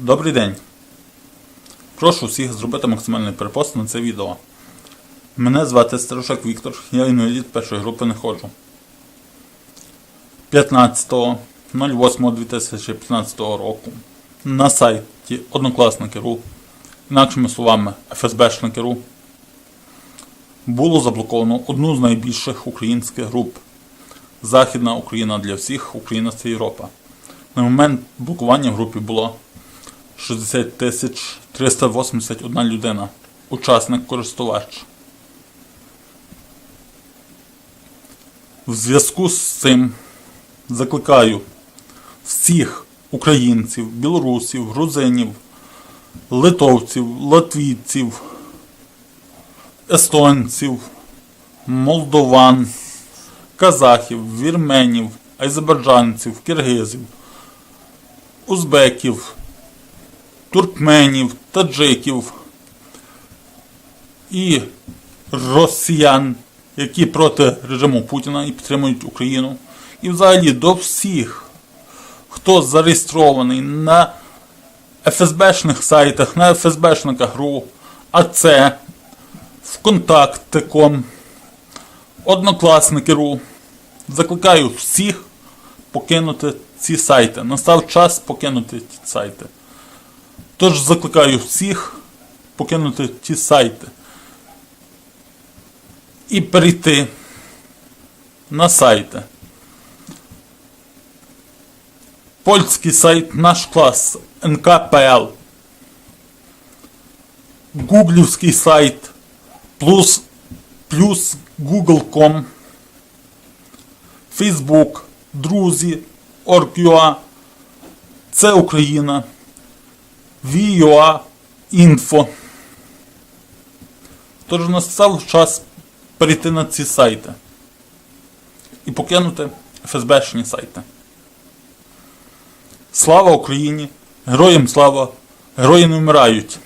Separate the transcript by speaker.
Speaker 1: Добрий день. Прошу всіх зробити максимальний перепост на це відео. Мене звати Старушак Віктор, я інвалід першої групи не ходжу. 15.08.2015 року на сайті Однокласники.ру, інакшими словами ФСБшники.ру, було заблоковано одну з найбільших українських груп Західна Україна для всіх, Україна це Європа. На момент блокування в групі було 60 тисяч 381 людина. Учасник користувач. В зв'язку з цим закликаю всіх українців, білорусів, грузинів, литовців, латвійців, естонців, молдован, казахів, вірменів, азербайджанців, киргизів, узбеків, туркменів, таджиків і росіян, які проти режиму Путіна і підтримують Україну. І взагалі до всіх, хто зареєстрований на ФСБшних сайтах, на ФСБшниках.ру, а це ВКонтакте.ком, Однокласники.ру. Закликаю всіх покинути ці сайти. Настав час покинути ці сайти. Тож закликаю всіх покинути ті сайти і перейти на сайти. Польський сайт наш клас НКПЛ. Гуглівський сайт плюс, плюс Google.com. Фейсбук, друзі, Org.ua, це Україна. VUA Info. Тож настав час перейти на ці сайти і покинути ФСБшні сайти. Слава Україні! Героям слава! Герої не вмирають!